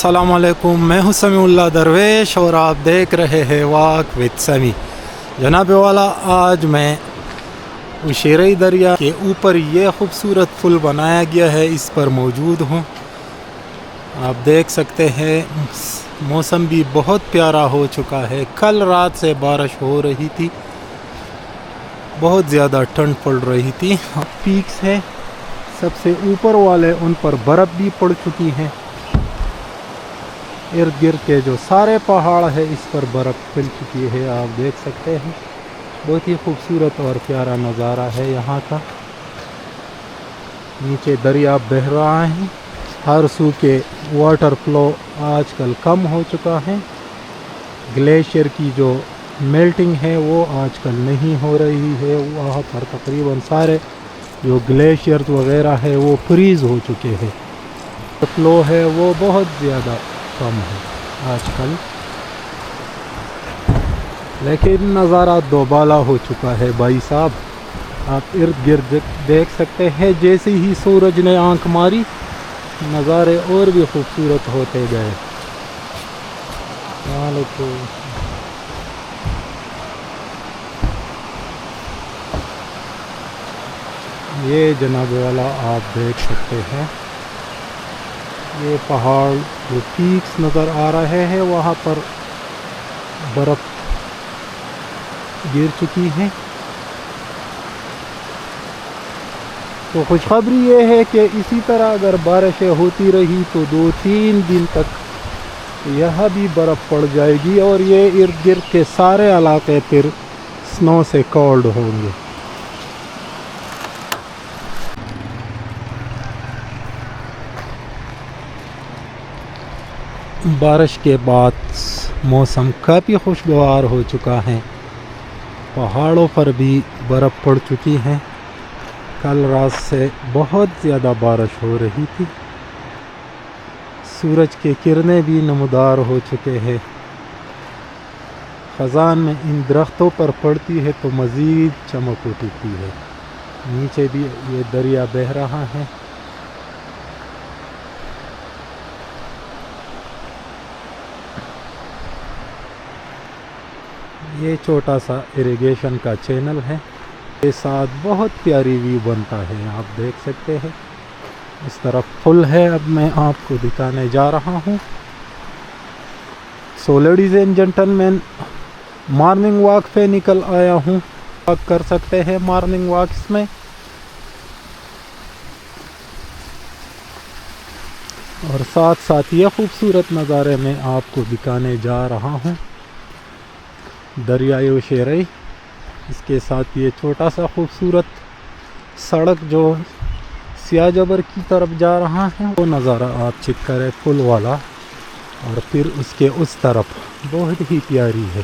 السلام علیکم، میں ہوں سمیع اللہ درویش اور آپ دیکھ رہے ہیں واک وت سمی جناب والا، آج میں اشیرئی دریا کے اوپر یہ خوبصورت پل بنایا گیا ہے، اس پر موجود ہوں۔ آپ دیکھ سکتے ہیں، موسم بھی بہت پیارا ہو چکا ہے۔ کل رات سے بارش ہو رہی تھی۔ بہت زیادہ ٹھنڈ پڑ رہی تھی۔ پیکس ہے سب سے اوپر والے ان پر برف بھی پڑ چکی ہیں۔ ارد گرد کے جو سارے پہاڑ ہے اس پر برف پھل چکی ہے۔ آپ دیکھ سکتے ہیں، بہت ہی خوبصورت اور پیارا نظارہ ہے یہاں کا۔ نیچے دریا بہ رہا ہے۔ ہر سو کے واٹر فلو آج کل کم ہو چکا ہے۔ گلیشیئر کی جو میلٹنگ ہے، وہ آج کل نہیں ہو رہی ہے۔ وہاں پر تقریباً سارے جو گلیشیئر وغیرہ ہے وہ فریز ہو چکے ہیں۔ فلو ہے، وہ بہت زیادہ کم ہے آج کل۔ لیکن نظارہ دوبالا ہو چکا ہے بھائی صاحب۔ آپ ارد گرد دیکھ سکتے ہیں جیسے ہی سورج نے آنکھ ماری، نظارے اور بھی خوبصورت ہوتے گئے۔ یہ جناب والا آپ دیکھ سکتے ہیں۔ یہ پہاڑ جو پیکس نظر آ رہے ہیں، وہاں پر برف گر چکی ہے تو خوشخبری یہ ہے کہ اسی طرح اگر بارشیں ہوتی رہی تو دو تین دن تک یہاں بھی برف پڑ جائے گی اور یہ ارد گرد کے سارے علاقے پھر سنو سے کولڈ ہوں گے۔ بارش کے بعد موسم کافی خوشگوار ہو چکا ہے۔ پہاڑوں پر بھی برف پڑ چکی ہے۔ کل رات سے بہت زیادہ بارش ہو رہی تھی۔ سورج کے کرنیں بھی نمودار ہو چکے ہیں۔ خزان میں ان درختوں پر پڑتی ہے تو مزید چمک اٹھتی ہے۔ نیچے بھی یہ دریا بہہ رہا ہے۔ یہ چھوٹا سا اریگیشن کا چینل ہے۔ یہ ساتھ بہت پیاری ویو بنتا ہے، آپ دیکھ سکتے ہیں۔ اس طرف پل ہے، اب میں آپ کو دکھانے جا رہا ہوں۔ So ladies and gentlemen morning walk پہ نکل آیا ہوں۔ واک کر سکتے ہیں مارننگ واکس میں۔ اور ساتھ ساتھ یہ خوبصورت نظارے میں آپ کو دکھانے جا رہا ہوں۔ دریائے شیرئی اس کے ساتھ یہ چھوٹا سا خوبصورت سڑک جو سیاہ جبر کی طرف جا رہا ہے، وہ نظارہ آپ چیک کریں، پل والا۔ اور پھر اس کے اس طرف بہت ہی پیاری ہے۔